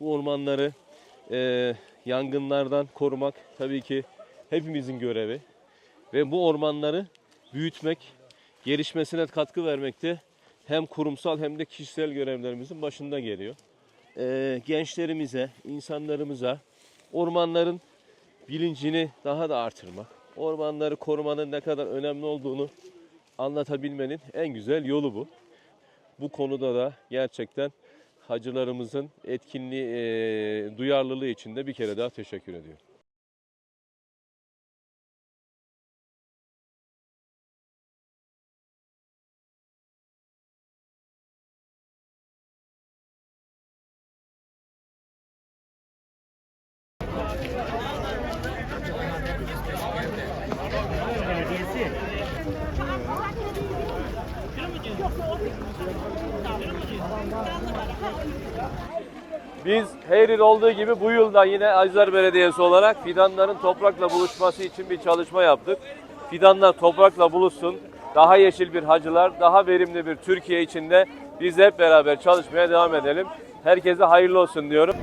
Bu ormanları e, yangınlardan korumak tabii ki hepimizin görevi. Ve bu ormanları büyütmek, gelişmesine katkı vermek de hem kurumsal hem de kişisel görevlerimizin başında geliyor. E, gençlerimize, insanlarımıza ormanların bilincini daha da artırmak, ormanları korumanın ne kadar önemli olduğunu anlatabilmenin en güzel yolu bu. Bu konuda da gerçekten hacılarımızın etkinliği, eee, duyarlılığı için de bir kere daha teşekkür ediyorum. Biz her yıl olduğu gibi bu yılda yine Acılar Belediyesi olarak fidanların toprakla buluşması için bir çalışma yaptık. Fidanlar toprakla buluşsun, daha yeşil bir hacılar, daha verimli bir Türkiye içinde biz hep beraber çalışmaya devam edelim. Herkese hayırlı olsun diyorum.